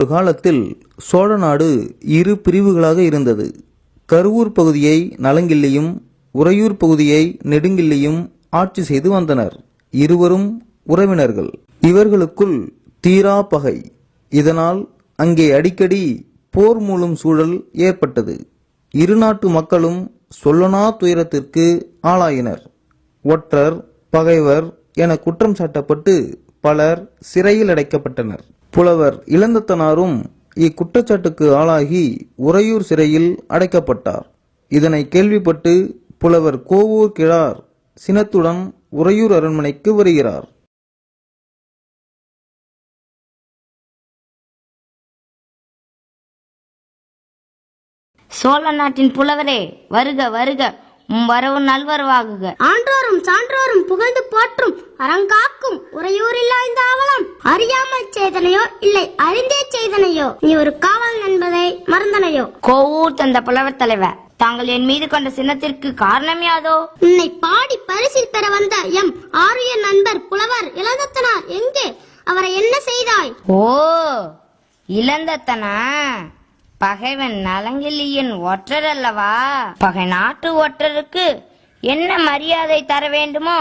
ஒரு காலத்தில் சோழ நாடு இரு பிரிவுகளாக இருந்தது. கருவூர் பகுதியை நலங்கிள்ளியும் உறையூர் பகுதியை நெடுங்கிள்ளியும் ஆட்சி செய்து வந்தனர். இருவரும் உறவினர்கள். இவர்களுக்குள் தீரா பகை. இதனால் அங்கே அடிக்கடி போர் மூலம் சூழல் ஏற்பட்டது. இரு நாட்டு மக்களும் சொல்லனா துயரத்திற்கு ஆளாயினர். ஒற்றர் பகைவர் என குற்றம் சாட்டப்பட்டு பலர் சிறையில் அடைக்கப்பட்டனர். புலவர் இளந்தத்தனாரும் இக்குற்றச்சாட்டுக்கு ஆளாகி உறையூர் சிறையில் அடைக்கப்பட்டார். இதனை கேள்விப்பட்டு புலவர் கோவூர் கிழார் சினத்துடன் உறையூர் அரண்மனைக்கு வருகிறார். சோழ நாட்டின் புலவரே வருக வருக. உம் வரவு நல்வரவாகுக. ஆன்றோரும் சான்றோரும் புகழ்ந்து போற்றும் அறங்காக்கும் உறையூரில்லா இந்த அவலம். அறியாமல் செய்தனையோ இல்லை அறிந்தே செய்தனையோ நீ ஒரு காவல் என்பதை மறந்தனையோ. கோவூர் தந்த புலவர் தலைவர் தாங்கள் என் மீது கொண்ட சின்னத்திற்கு காரணம் யாதோ? உன்னை பாடி பரிசில் பெற வந்த எம் ஆரிய நண்பர் புலவர் இளந்தத்தனார் எங்கே? அவரை என்ன செய்தாய்? ஓ இளந்தத்தனா? பகைவன் நலங்கிலியின் ஒற்றர் அல்லவா பகை நாட்டு ஒற்றருக்கு என்ன மரியாதை தர வேண்டுமோ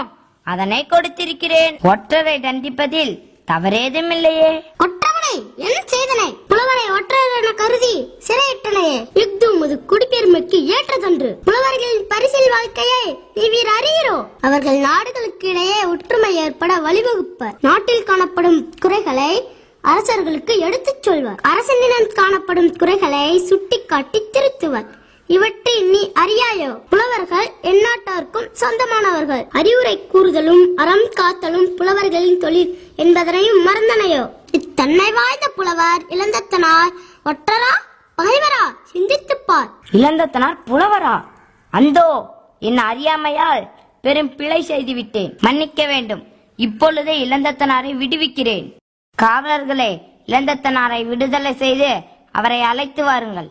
அதனை கொடுத்திருக்கிறேன். ஒற்றரை தண்டிப்பதில் தவறேதுமில்லையே. ஒற்றவனை என்ன செய்தனை புலவனை ஒற்றர் என கருதி சிறையிட்டனையே. யுத்தம் அது குடிப்பெருமைக்கு ஏற்றதன்று. புலவர்களின் பரிசில் வாழ்க்கையை நீ வீர் அறிகிறோ அவர்கள் நாடுகளுக்கு இடையே ஒற்றுமை ஏற்பட வழிவகுப்பர். நாட்டில் காணப்படும் குறைகளை அரசர்களுக்கு எடுத்துச் சொல்வர். அரசனிடம் காணப்படும் குறைகளை சுட்டிக்காட்டி திருத்துவர். இவற்றை நீ அறியாயோ? புலவர்கள் எந்நாட்டாருக்கும் சொந்தமானவர்கள். அறிவுரை கூறுதலும் அறம் காத்தலும் புலவர்களின் தொழில் என்பதனையும் மறந்தனையோ? இத்தன்மை வாய்ந்த புலவர் இளந்தத்தனார் ஒற்றரா? பகைவரா? சிந்தித்துப்பார் இளந்தத்தனார் புலவரா? அந்தோ என் அறியாமையால் பெரும் பிழை செய்துவிட்டேன். மன்னிக்க வேண்டும். இப்பொழுதே இளந்தத்தனாரை விடுவிக்கிறேன். காவலர்களே இளந்தத்தனாரை விடுதலை செய்து அவரை அழைத்து வாருங்கள்.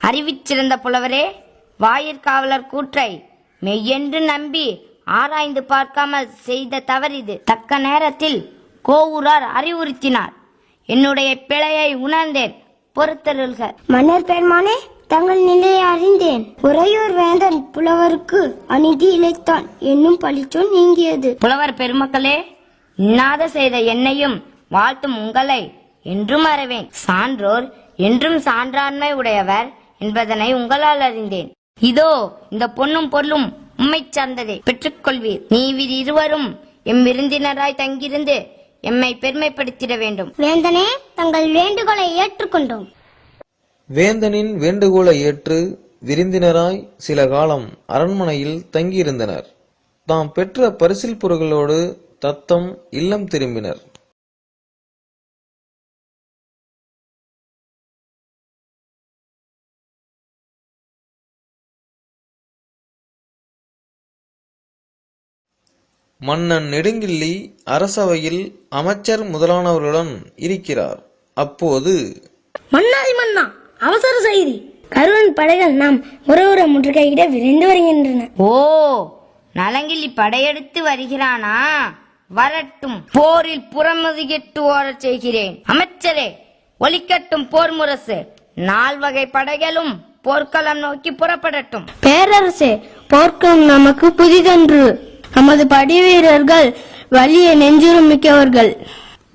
அறிவிச்சிருந்த புலவரே வாயிற்காவலர் கூற்றை மெய்யென்று நம்பி ஆராய்ந்து பார்க்காமல் செய்த தவறிது. தக்க நேரத்தில் கோவூரார் அறிவுறுத்தினார். என்னுடைய பிழையை உணர்ந்தேன். பொறுத்தருள்க. மன்னர் பெருமானே தங்கள் நிலையை அறிந்தேன். உறையூர் வேந்தன் புலவருக்கு அநீதி இழைத்தான். என்னும் பழிச்சொல் நீங்கியது. புலவர் பெருமக்களே இன்னாத செய்த என்னையும் வாழ்த்தும் உங்களை என்றும் அறிவேன். சான்றோர் என்றும் சான்றாண்மை உடையவர் என்பதனை உங்களால் அறிந்தேன். இதோ இந்த பொன்னும் பொருளும் உம்மை சார்ந்ததே பெற்றுக்கொள்வீர். நீவிர் இருவரும் எம் விருந்தினராய் தங்கியிருந்து எம்மை பெருமைப்படுத்திட வேண்டும். வேந்தனே தங்கள் வேண்டுகோளை ஏற்றுக்கொண்டோம். வேந்தனின் வேண்டுகோளை ஏற்று விருந்தினராய் சில காலம் அரண்மனையில் தங்கியிருந்தனர். தாம் பெற்ற பரிசில் பொருள்களோடு தத்தம் இல்லம் திரும்பினர். மன்னன் நெடுங்கிள்ளி அரசவையில் அமைச்சர் முதலானவர்களுடன் இருக்கிறார். அப்போது மன்னாதி மன்னா! அவசர செய்தி. கருவன் படைகள் நாம் உறவுற முற்றுகையிட விரைந்து வருகின்றன. ஓ நலங்கிள்ளி படையெடுத்து வருகிறானா? வரட்டும் போரில் புறமுதுகிட்டு ஓடச் செய்கிறேன். அமைச்சரே ஒலிக்கட்டும் போர் முரசு. நால்வகை படைகளும் போர்க்களம் நோக்கி புறப்படட்டும். பேரரசே போர்க்கம் நமக்கு புதிதன்று. நமது படை வீரர்கள் வலிய நெஞ்சுரம் மிக்கவர்கள்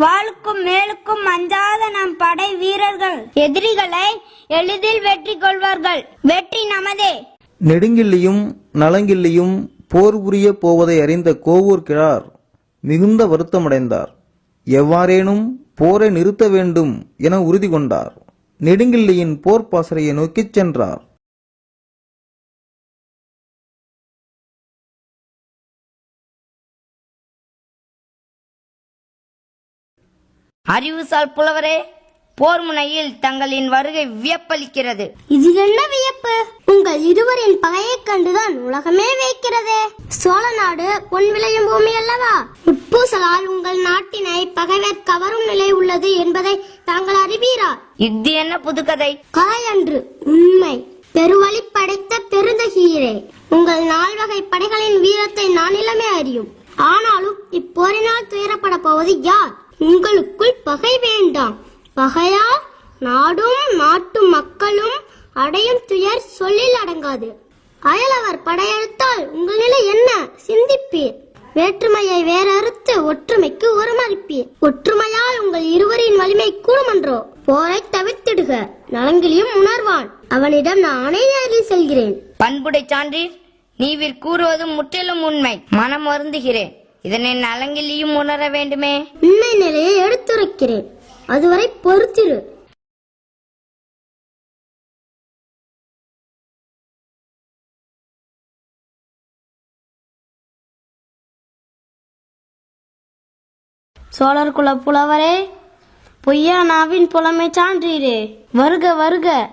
வாளுக்கும் மேலுக்கும் அஞ்சாத நம் படை வீரர்கள். எதிரிகளை எளிதில் வெற்றி கொள்வார்கள். வெற்றி நமதே. நெடுங்கிள்ளியும் நலங்கிள்ளியும் போர் புரிய போவதை அறிந்த கோவூர் கிழார் மிகுந்த வருத்தமடைந்தார். எவ்வாறேனும் போரை நிறுத்த வேண்டும் என உறுதி கொண்டார். நெடுங்கிள்ளியின் போர் பாசறையை நோக்கிச் சென்றார். அறிவுசால் புலவரே போர் முனையில் தங்களின் வருகை வியப்பளிக்கிறது. இது என்ன வியப்பு? உங்கள் இருவரின் பகையைக் கண்டுதான் உலகமே வைக்கிறதே சோழ நாடு பொன் விளையும் பூமி அல்லவா? உட்பூசலால் உங்கள் நாட்டினை பகைவர் கவரும் நிலை உள்ளது என்பதை தாங்கள் அறிவீரா? இது என்ன புதுக்கதை? கதை அன்று உண்மை. பெருவழி படைத்த பெருந்தகீரே. உங்கள் நால்வகை படைகளின் வீரத்தை நானிலமே அறியும். ஆனாலும் இப்போரினால் துயரப்பட போவது யார்? உங்களுக்குள் பகை வேண்டாம். பகையால் நாடும் நாட்டு மக்களும் அடையும் துயர் சொல்லில் அடங்காது. அயலவர் படையெடுத்தால் உங்கள் நிலை என்ன? சிந்திப்பீர். வேற்றுமையை வேறறுத்து ஒற்றுமைக்கு உரமளிப்பீர் ஒற்றுமையால் உங்கள் இருவரின் வலிமை கூடுமன்றோ போரை தவிர்த்திடுக. நலங்கிலியும் உணர்வான். அவனிடம் நானே நேரில் செல்கிறேன். பண்புடை சான்றீர் நீவிர் கூறுவதும் முற்றிலும் உண்மை. மனம் வருந்துகிறேன். இதனை நலங்கிலியும் உணர வேண்டுமே. உண்மை நிலையை எடுத்துரைக்கிறேன். அதுவரை பொறுத்திரு. சோழர் குல புலவரே பொய்யா நாவின் புலமை சான்றீரே. வருக வருக.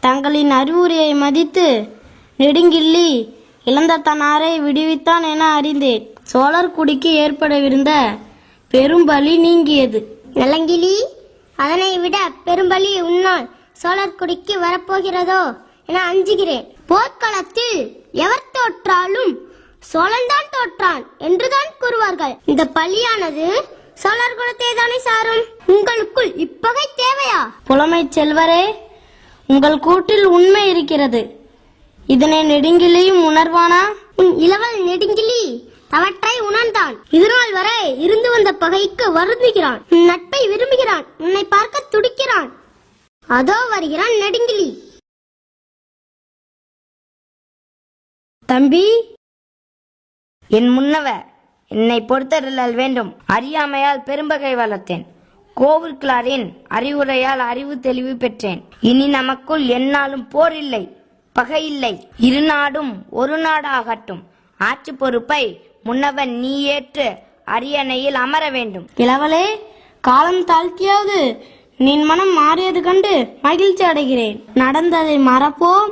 தங்களின் அறிவுரையை மதித்து நெடுங்கிள்ளி இழந்த தன்னாரை விடுவித்தான் என அறிந்தேன். சோழர் குடிக்கு ஏற்படவிருந்த பெரும்பலி நீங்கியது. நலங்கிலி அதனை விட பெரும்பலி உன்னால் சோழர் குடிக்கு வரப்போகிறதோ என அஞ்சுகிறேன். போர்க்களத்தில் எவர் தோற்றாலும் சோழன்தான் தோற்றான் என்றுதான் கூறுவார்கள். இந்த பலியானது சோழர் குலத்தை தானே சாரும்? உங்களுக்குள் இப்பகை தேவையா? புலமை செல்வரே உங்கள் கூட்டில் உண்மை இருக்கிறது. இதனை நெடுங்கிள்ளியும் உணர்வானா? உன் இளவல் நெடுங்கிலி அவற்றை உணர்ந்தான். இதுநாள் வரை இருந்து வந்த பகைக்கு வருந்துகிறான். நட்பை விரும்புகிறான். உன்னை பார்க்க துடிக்கிறான். அதோ வருகிறான் நெடுங்கிலி. தம்பி என் முன்னவ என்னை பொறுத்தருளல் வேண்டும். அறியாமையால் பெரும்பகை வளர்த்தேன். கோவிற்கிளாரின் அறிவுரையால் அறிவு தெளிவு பெற்றேன். இனி நமக்குள் என்னாலும் போர் இல்லை பகை இல்லை. இரு நாடும் ஒரு நாடாகட்டும். ஆட்சி பொறுப்பை முன்னவன் நீ ஏற்று அரியணையில் அமர வேண்டும். இளவலே காலம் தாழ்த்தியாவது நின் மனம் மாறியது கண்டு மகிழ்ச்சி அடைகிறேன். நடந்ததை மறப்போம்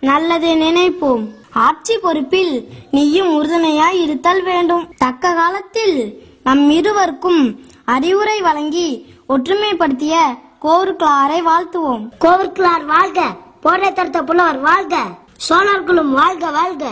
நல்லதை நினைப்போம். ஆட்சி பொறுப்பில் நீயும் உறுதுணையாய் இருத்தல் வேண்டும். தக்க காலத்தில் நம் இருவருக்கும் அறிவுரை வழங்கி ஒற்றுமைப்படுத்திய கோருக்ளாரை வாழ்த்துவோம். கோவிற்குளார் வாழ்க போரை தடுத்த புலவர் வாழ்க சோழர்களும் வாழ்க வாழ்க.